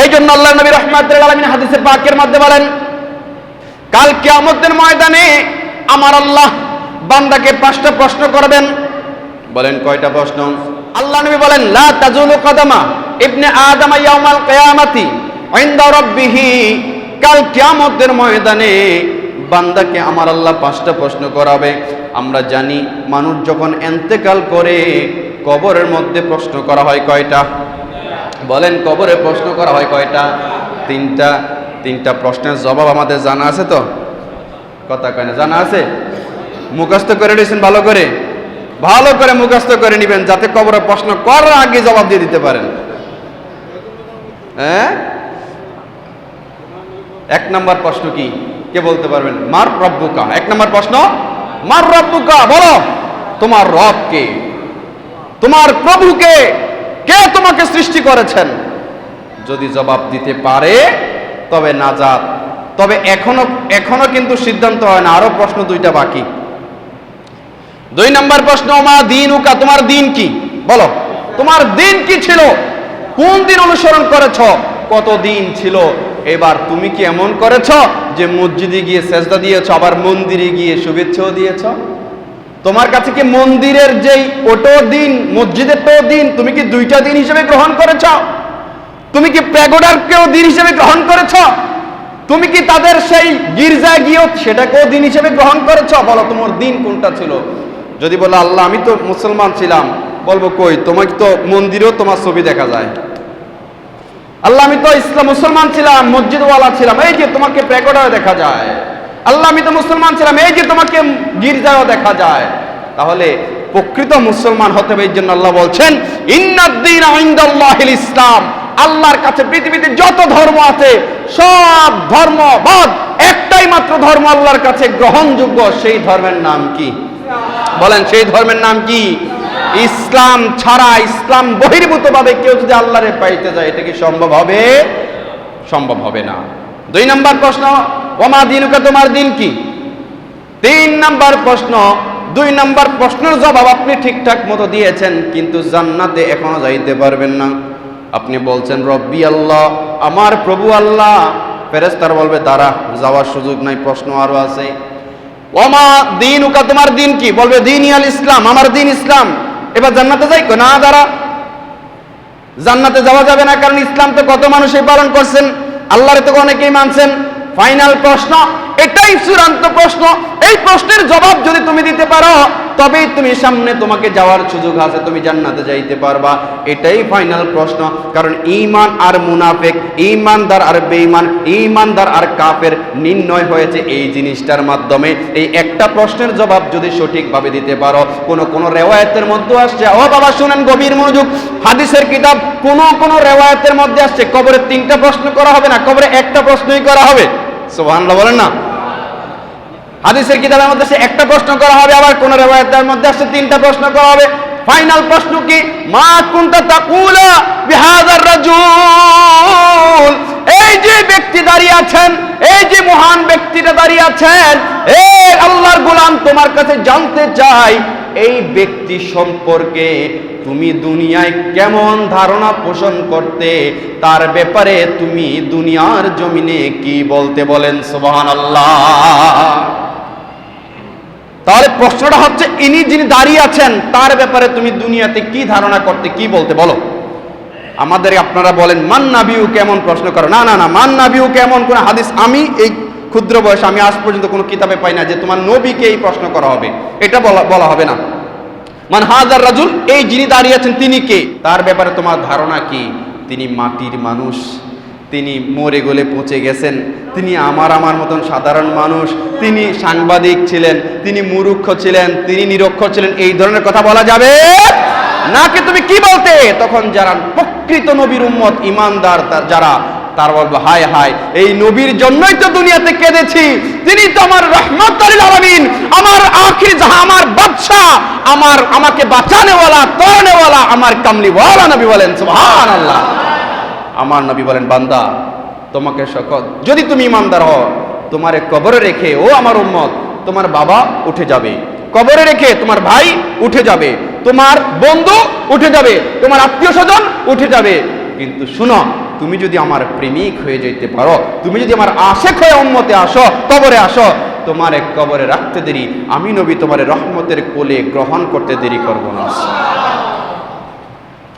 এই জন্য আল্লাহ নবী রহমাতুল আলমিন হাদিসে পাকের মধ্যে বলেন কাল কিয়ামতের ময়দানে আমার আল্লাহ বান্দাকে পাঁচটা প্রশ্ন করবেন। বলেন কয়টা প্রশ্ন? আল্লাহ নবী বলেন লা তাজুলু কদামা ইবনে আদম ইয়াউমাল কিয়ামাতি ইনদা রাব্বিহি। কাল কিয়ামতের ময়দানে বান্দাকে আমার আল্লাহ পাঁচটা প্রশ্ন করাবে। আমরা জানি মানুষ যখন এন্তেকাল করে কবরের মধ্যে প্রশ্ন করা হয় কয়টা? বলেন, কবরে প্রশ্ন করা হয় কয়টা? তিনটা তিনটা প্রশ্নের জবাব আমাদের জানা আছে তো? কথা কয় না, জানা আছে? মুখস্থ করে নিয়েছেন ভালো করে? ভালো করে মুখস্থ করে নেবেন যাতে কবরে প্রশ্ন করার আগে জবাব দিয়ে দিতে পারেন। হ্যাঁ? এক নম্বর প্রশ্ন কি? কে বলতে পারবেন? মার রব্বুকা। এক নম্বর প্রশ্ন, মার রব্বুকা। বলো, তোমার রব কে তোমার প্রভুকে কে তোমাকে সৃষ্টি করেছেন? যদি জবাব দিতে পারে, তবে না নাজাত। তবে এখনও এখনও কিন্তু সিদ্ধান্ত হয় না, আরও প্রশ্ন দুইটা বাকি। দুই নম্বর প্রশ্ন মা দিন উকা তোমার দিন কি? বলো, তোমার দিন কি ছিল? কোন দিন অনুসরণ করেছ? কত দিন ছিল? এবার তুমি কি এমন করেছ যে মসজিদে গিয়ে সেজদা দিয়েছ, আবার মন্দিরে গিয়ে শুভেচ্ছাও দিয়েছ? তোমার কাছে কি মন্দিরের যেই ওটো দিন, মসজিদের তো দিন, তুমি কি দুইটা দিন হিসেবে গ্রহণ করেছ? তুমি কি প্যাগোডারকেও দিন হিসেবে গ্রহণ করেছ? তুমি কি তাদের সেই গির্জায় গিয়েও সেটাকেও দিন হিসেবে গ্রহণ করেছ? বলো, তোমার দিন কোনটা ছিল? যদি বলো, আল্লাহ, আমি তো মুসলমান ছিলাম। বলব, কই তোমাকে তো মন্দিরেও তোমার ছবি দেখা যায়। আল্লাহ, আমি তো ইসলাম মুসলমান ছিলাম, মসজিদওয়ালা ছিলাম। এই যে, তোমাকে প্যাগোডায় দেখা যায়। আল্লাহ আমি তো মুসলমান ছিলাম, এই যে তোমাকে গির্জাও দেখা যায়। তাহলে প্রকৃত মুসলমান হতে হবে, এই জন্য আল্লাহ বলছেন ইন্নাদ্দিন ইসলাম। আল্লাহর কাছে পৃথিবীতে যত ধর্ম আছে, সব ধর্ম বাদ, একটাই মাত্র ধর্ম আল্লাহর কাছে গ্রহণযোগ্য, সেই ধর্মের নাম কি? বলেন, সেই ধর্মের নাম কি? ইসলাম ছাড়া, ইসলাম বহির্ভূত ভাবে কেউ যদি আল্লাহরে পাইতে যায়, এটা কি সম্ভব হবে? সম্ভব হবে না। দুই নম্বর প্রশ্ন ওমা দিনুকা, তোমার দিন কি? তিন নাম্বার প্রশ্ন, দুই নাম্বার প্রশ্নের জবাব আপনি ঠিকঠাক মতো দিয়েছেন, কিন্তু জান্নাতে এখনও যাইতে পারবেন না। আপনি বলছেন, রব্বি আল্লাহ, আমার প্রভু আল্লাহ। ফেরেস্তার বলবে তারা যাওয়ার সুযোগ নাই, প্রশ্ন আরও আছে। ওমা দিন উকা তোমার দিন কি? বলবে দিন ইয়াল ইসলাম, আমার দিন ইসলাম। এবার জান্নাতে যাই? না, দাঁড়া। জান্নাতে যাওয়া যাবে না, কারণ ইসলাম তো কত মানুষই পালন করছেন, আল্লাহরে তো অনেকেই মানছেন। ফাইনাল প্রশ্ন, এটাই চূড়ান্ত প্রশ্ন। এই প্রশ্নের জবাব যদি তুমি দিতে পারো, তবেই তুমি সামনে তোমাকে যাওয়ার সুযোগ আছে, তুমি জান্নাতে যাইতে পারবা। এটাই ফাইনাল প্রশ্ন, কারণ ঈমান আর মুনাফেক, ঈমানদার আর বেঈমান, ঈমানদার আর কাফের নির্ণয় হয়েছে এই জিনিসটার মাধ্যমে। এই একটা প্রশ্নের জবাব যদি সঠিকভাবে দিতে পারো, কোন কোন রেওয়ায়তের মধ্যে আসছে। ও বাবা, শুনেন গভীর মনোযোগ। হাদিসের কিতাব কোন কোন রেওয়ায়তের মধ্যে আসছে। কবরে তিনটা প্রশ্ন করা হবে না, কবরে একটা প্রশ্নই করা হবে। সুবহানাল্লাহ বলেন না। হাদিসের কিতাবের মধ্যে সে একটা প্রশ্ন করা হবে, আবার কোন রেওয়ায়তের মধ্যে আসছে তিনটা প্রশ্ন করা হবে। ফাইনাল প্রশ্ন কি? মা কুনতা তাকুলা বিহাদার রাজুল? এই যে ব্যক্তি দাঁড়িয়ে আছেন, এই যে মহান ব্যক্তিটা দাঁড়িয়ে আছেন এই আল্লাহর গোলাম তোমার কাছে জানতে চাই এই ব্যক্তি সম্পর্কে তুমি দুনিয়ায় কেমন ধারণা পোষণ করতে, তার ব্যাপারে তুমি দুনিয়ার জমিনে কি বলতে বলেন? সোহান আল্লাহ তাহলে প্রশ্নটা হচ্ছে, ইনি যিনি দাঁড়িয়ে আছেন, তার ব্যাপারে তুমি দুনিয়াতে কি ধারণা করতে, কি বলতে বলো? আমাদের আপনারা বলেন, মান নাবিউ কেমন প্রশ্ন করো? না না না, মান নাবিউ কেমন কোন হাদিস আমি এই ক্ষুদ্র বয়স, আমি আজ পর্যন্ত কোনো কিতাবে পাই না যে তোমার নবীকে এই প্রশ্ন করা হবে। এটা বলা বলা হবে না। মান হাজার রাজুল, এই যিনি দাঁড়িয়ে আছেন, তিনি কে? তার ব্যাপারে তোমার ধারণা কি? তিনি মাটির মানুষ, তিনি মরে গলে পচে গেছেন, তিনি আমার আমার মতন সাধারণ মানুষ, তিনি সাংবাদিক ছিলেন, তিনি মুরুক্ষ ছিলেন, তিনি নিরক্ষর ছিলেন, এই ধরনের কথা বলা যাবে নাকি তুমি কি বলতে? তখন যারা প্রকৃত নবীর উম্মত, ইমানদার যারা তার বলব, হায় হায়, এই নবীর জন্যই তো দুনিয়াতে কেঁদেছি। তিনি তো আমার রহমত আলামিন। আমার আখির জাহা আমার বাদশাহ, আমার আমাকে বাঁচানেওয়ালা তরনেওয়ালা আমার কামলিওয়ালা নবী বলেন, সুবহানাল্লাহ। আমার নবী বলেন, বান্দা, তোমাকে সকল যদি তুমি ইমানদার হও, তোমার কবরে রেখে, ও আমার উম্মত, তোমার বাবা উঠে যাবে। কবরে রেখে তোমার ভাই উঠে যাবে। তোমার বন্ধু উঠে যাবে। তোমার আত্মীয় স্বজন উঠে যাবে। কিন্তু শুনো তুমি যদি আমার প্রেমিক হয়ে যেতে পারো, তুমি যদি আমার আশেক হয়ে উম্মতে আসো, কবরে আসো, তোমার এক কবরে রাখতে দেরি। আমি নবী, তোমার রহমতের কোলে গ্রহণ করতে দেরি করব না।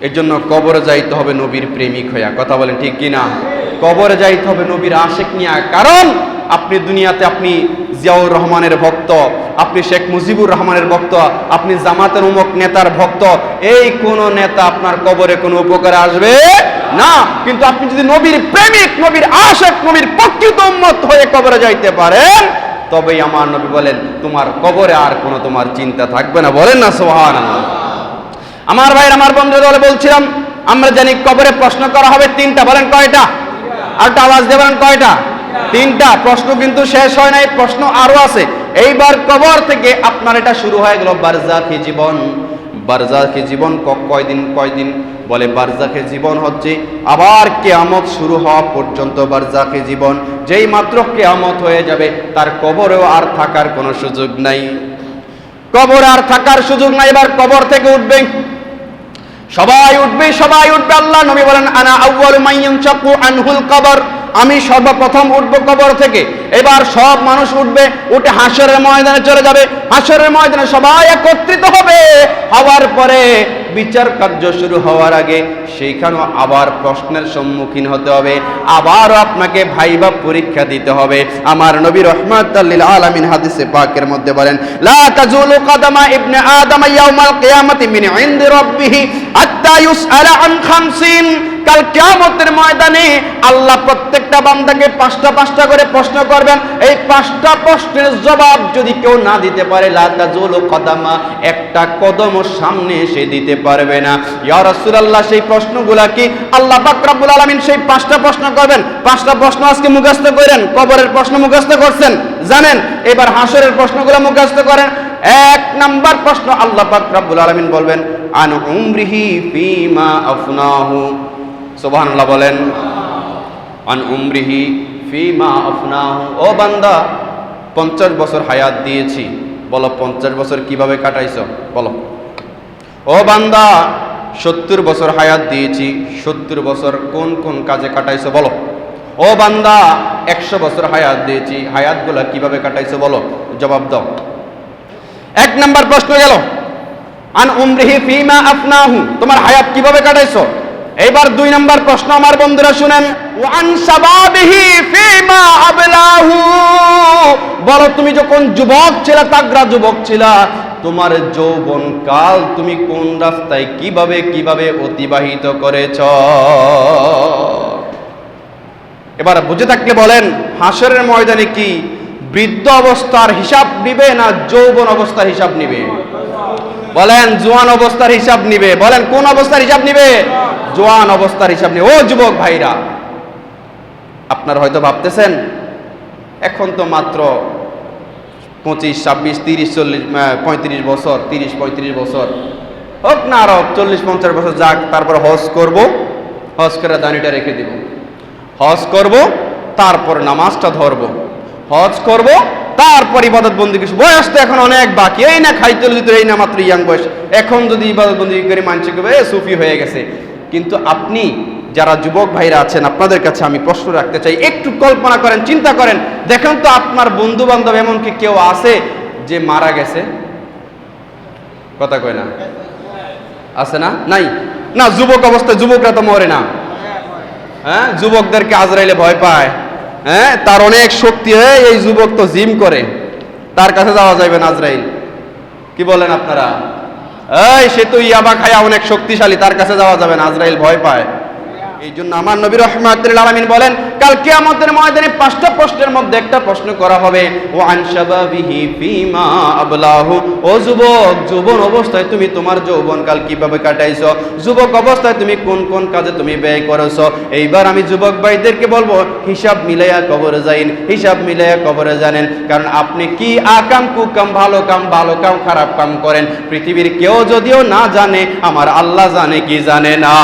এর জন্য কবরে যাইতে হবে নবীর প্রেমিক হইয়া। কথা বলেন ঠিক কিনা কবরে যাইতে হবে নবীর আশেক নিয়া। কারণ আপনি দুনিয়াতে আপনি জিয়াউর রহমানের ভক্ত, আপনি শেখ মুজিবুর রহমানের ভক্ত, আপনি জামাতের উমক নেতার ভক্ত, এই কোন নেতা আপনার কবরে কোনো উপকারে আসবে? না, কিন্তু আপনি যদি নবীর প্রেমিক, নবীর আশেক, নবীর প্রকৃত উম্মত হয়ে কবরে যাইতে পারেন, তবেই আমার নবী বলেন, তোমার কবরে আর কোনো তোমার চিন্তা থাকবে না। বলেন না সোহান আমার ভাইয়ের, আমার বন্ধু দলে বলছিলাম, আমরা জানি কবরে প্রশ্ন করা হবে তিনটা। বলেন কয়টা? আর একটা আওয়াজ দেবেন কয়টা? তিনটা। প্রশ্ন কিন্তু শেষ হয় নাই, প্রশ্ন আরও আছে। এইবার কবর থেকে আপনার এটা শুরু হয়ে গেল বারজাখি জীবন। বারজাখি জীবন কয়দিন কয়দিন বলে বারজাকে জীবন হচ্ছে, আবার কেয়ামত শুরু হওয়া পর্যন্ত বারজাখে জীবন। যেই মাত্র কেয়ামত হয়ে যাবে, তার কবরেও আর থাকার কোনো সুযোগ নাই। কবর আর থাকার সুযোগ নাই, এবার কবর থেকে উঠবে। সবাই উঠবে সবাই উঠবে, আল্লাহ নবী বলেন, আনা আউয়ালু মাইয়ান চাকু আনহুল কবর। আমি সর্বপ্রথম উঠব কবর থেকে। এবার সব মানুষ উঠবে, উঠে হাসরের ময়দানে চলে যাবে। হাসরের ময়দানে সবাই একত্রিত হবে। হওয়ার পরে বিচার কার্য শুরু হওয়ার আগে সেইখানেও আবার প্রশ্নের সম্মুখীন হতে হবে। আবার আপনাকে ভাইবা পরীক্ষা দিতে হবে। আমার নবী রহমাতুল্লিল আলামিন হাদিসে পাকের মধ্যে বলেন, লা তাজুলু কাদামা ইবনে আদম ইয়াউমাল কিয়ামাতি মিন ইনদি রাব্বিহি হাত্তা ইউসআলা আন খামসিন। কাল কিয়ামতের ময়দানে আল্লাহ প্রত্যেকটা বান্দাকে পাঁচটা পাঁচটা করে প্রশ্ন করবেন, এই পাঁচটা প্রশ্নের জবাব যদি কেউ না দিতে পারে, লা তাজুলু কাদামা, একটা কদম সামনে এসে দিতে পারবে না। ইয়া রাসূলুল্লাহ, সেই প্রশ্নগুলা কি? আল্লাহ পাক রব্বুল আলামিন সেই পাঁচটা প্রশ্ন করবেন। পাঁচটা প্রশ্ন আজকে মুখস্থ করেন, কবরের প্রশ্ন মুখস্থ করছেন, জানেন? এবার হাসরের প্রশ্নগুলো মুখস্থ করেন। এক নাম্বার প্রশ্ন আল্লাহ পাক রব্বুল আলামিন বলবেন, আন উমরিহি ফিমা আফনাহু। সুবহানাল্লাহ বলেন, আন উমরিহি ফিমা আফনাহু। ও বান্দা, পঞ্চাশ বছর হায়াত দিয়েছি। বলো, পঞ্চাশ বছর কীভাবে কাটাইছো? বলো। ও বান্দা, সত্তর বছর হায়াত দিয়েছি। সত্তর বছর কোন কোন কাজে কাটাইছো? বলো। ও বান্দা, একশো বছর হায়াত দিয়েছি। হায়াতগুলা কীভাবে কাটাইছো? বলো। জবাব দাও। এক নাম্বার প্রশ্ন গেল। আন উমরিহি ফিমা আফনাহু? তোমার হায়াত কীভাবে কাটাইছো? এইবার দুই নম্বর প্রশ্ন আমার বন্ধুরা শুনেন। ওয়ান শাবাবিহি ফিমা আবলাহু। বলো, তুমি যখন যুবক ছিলা তাগড়া যুবক ছিলা, তোমার যৌবন কাল তুমি কোন রাস্তায় কীভাবে কীভাবে অতিবাহিত করেছ? এবার বুঝে থাকলে বলেন, হাসরের ময়দানে কি বৃদ্ধ অবস্থার হিসাব নিবে না যৌবন অবস্থার হিসাব নিবে? বলেন, জোয়ান অবস্থার হিসাব নিবে। বলেন, কোন অবস্থার হিসাব নিবে? জোয়ান অবস্থার হিসাব ও যুবক ভাইরা, আপনারা হয়তো ভাবতেছেন, এখন তো মাত্র পঁচিশ, ছাব্বিশ, তিরিশ, চল্লিশ পঁয়ত্রিশ বছর, তিরিশ, পঁয়ত্রিশ বছর। হোক না আরও চল্লিশ, পঞ্চাশ বছর যাক, তারপর হজ করব, হজ করে দানিটা রেখে দিব। হজ করব, তারপর নামাজটা ধরব। হজ করব, তারপর ইবাদত বন্দি কিছু বয়স তো এখন অনেক বাকি। এই না খাইতে এই না মাত্র ইয়াং বয়স। এখন যদি ইবাদত বন্দি করে এ সুফি হয়ে গেছে। কিন্তু আপনি যারা যুবক ভাইরা আছেন, আপনাদের কাছে আমি প্রশ্ন রাখতে চাই, একটু কল্পনা করেন, চিন্তা করেন। দেখেন তো আপনার বন্ধু বান্ধব এমনকি কেউ আছে যে মারা গেছে? কথা কয় না? আছে না? নাই? না, যুবক অবস্থায় যুবকরা তো মরে না। হ্যাঁ যুবকদেরকে আজরাইলে ভয় পায়। হ্যাঁ তার অনেক শক্তি, হয়, এই যুবক তো জিম করে। তার কাছে যাওয়া যাবে না আজরাইল। কি বলেন আপনারা? এই, সে তো ইয়াবা খায়া অনেক শক্তিশালী, তার কাছে যাওয়া যাবে না, আজরাইল ভয় পায়। এই জন্য আমার নবী রহমাতুল আলামিন বলেন, কাল কিয়ামতের ময়দানে পাঁচটা প্রশ্নের মধ্যে একটা প্রশ্ন করা হবে। ও আনশাবাবিহি ফিমা আবলাহু। ও যুবক, যৌবন অবস্থায় তুমি তোমার যৌবন কাল কীভাবে কাটাইছো? যুবক অবস্থায় তুমি কোন কোন কাজে তুমি ব্যয় করেছ? এইবার আমি যুবক ভাইদেরকে বলব, হিসাব মিলাইয়া কবরে যাইন, হিসাব মিলাইয়া কবরে জানেন। কারণ আপনি কি আকাম কুকাম, ভালো কাম ভালো কাম, খারাপ কাম করেন? পৃথিবীর কেউ যদিও না জানে, আমার আল্লাহ জানে কি জানে না।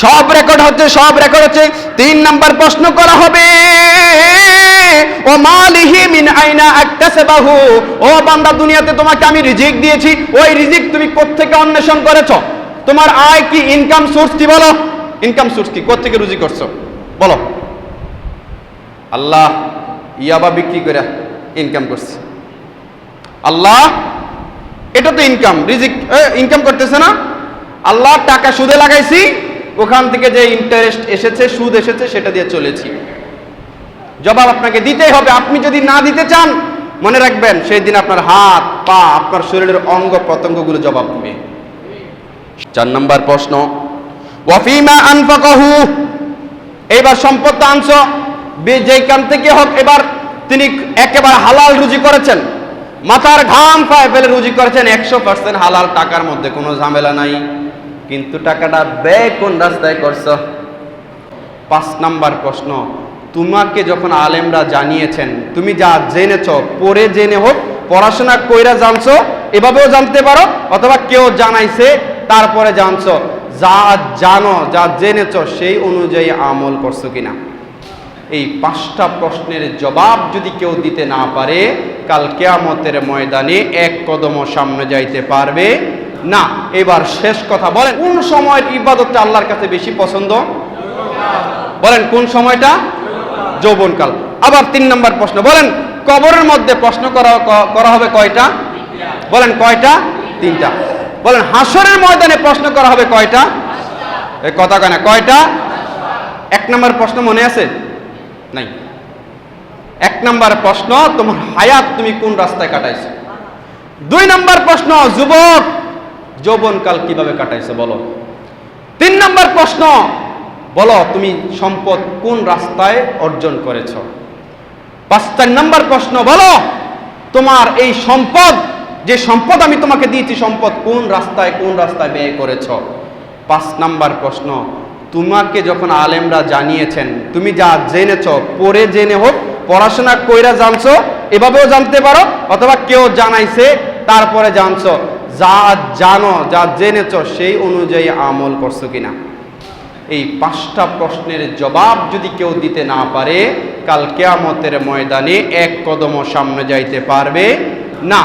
সব রেকর্ড হচ্ছে, সব রেকর্ড হচ্ছে। তিন নাম্বার প্রশ্ন করা হবে, ও মালিহি মিন আইনা আকতাসাবাহু? ও বান্দা, দুনিয়াতে তোমাকে আমি রিজিক দিয়েছি। ওই রিজিক তুমি কোত্থেকে অন্বেষণ করেছ? তোমার আয় কি ইনকাম সোর্স কি বলো? ইনকাম সোর্স কি? কোথেকে রুজি করছ? বলো। আল্লাহ ইয়াবা বিক্রি করে ইনকাম করছে। আল্লাহ, এটা তো ইনকাম রিজিক ইনকাম করতেছে না। আল্লাহ টাকা সুদে লাগাইছি ওখান থেকে যে ইন্টারেস্ট এসেছে, সুদ এসেছে, সেটা দিয়ে চলেছি। জবাব আপনাকে দিতেই হবে। আপনি যদি না দিতে চান, মনে রাখবেন, সেই দিন আপনার হাত, পা, আপনার শরীরের অঙ্গ প্রত্যঙ্গগুলো জবাব দেবে। চার নম্বর প্রশ্ন, ওয়াফিমা আনফাকাহু? এইবার সম্পদ আনছো। বে- থেকে হোক, এবার তিনি একেবারে হালাল রুজি করেছেন। মাথার ঘাম পায়ে ফেলে রুজি করেছেন। একশো পার্সেন্ট হালাল টাকার মধ্যে কোনো ঝামেলা নাই। কিন্তু টাকাটা ব্যয় কোন রাস্তায় করছ? পাঁচ নাম্বার প্রশ্ন, তোমাকে যখন আলেমরা জানিয়েছেন, তুমি যা জেনেছ, পড়ে জেনে হোক, পড়াশোনা কইরা জানছো, এভাবেও জানতে পারো, অথবা কেউ জানাইছে, তারপরে জানছো। যা জানো, যা জেনেছ, সেই অনুযায়ী আমল করছ কিনা? এই পাঁচটা প্রশ্নের জবাব যদি কেউ দিতে না পারে, কাল কেয়ামতের ময়দানে এক কদম সামনে যাইতে পারবে। না, এবার শেষ কথা বলেন, কোন সময়ের ইবাদতটা আল্লাহর কাছে বেশি পছন্দ? বলেন, কোন সময়টা? যৌবনকাল। আবার তিন নম্বর প্রশ্ন, বলেন, কবরের মধ্যে প্রশ্ন করা করা হবে কয়টা? বলেন, কয়টা? তিনটা। বলেন, হাসরের ময়দানে প্রশ্ন করা হবে কয়টা? এই কথা কয় না, কয়টা? এক নম্বর প্রশ্ন মনে আছে? নাই। এক নম্বর প্রশ্ন, তোমার হায়াত তুমি কোন রাস্তায় কাটাইছো? দুই নম্বর প্রশ্ন, যুবক যৌবনকাল কীভাবে কাটাইছো বলো? তিন নম্বর প্রশ্ন, বলো তুমি সম্পদ কোন রাস্তায় অর্জন করেছ? পাঁচ, চার নম্বর প্রশ্ন, বলো তোমার এই সম্পদ, যে সম্পদ আমি তোমাকে দিয়েছি, সম্পদ কোন রাস্তায় কোন রাস্তায় ব্যয় করেছ? পাঁচ নাম্বার প্রশ্ন, তোমাকে যখন আলেমরা জানিয়েছেন, তুমি যা জেনেছ, পড়ে জেনে হোক, পড়াশোনা কইরা জানছো, এভাবেও জানতে পারো, অথবা কেউ জানাইছে, তারপরে জানছো। যা জানো যা জেনেছ, সেই অনুযায়ী আমল করছ কিনা? এই পাঁচটা প্রশ্নের জবাব যদি কেউ দিতে না পারে, কাল কেয়ামতের ময়দানে এক কদমও সামনে যাইতে পারবে না।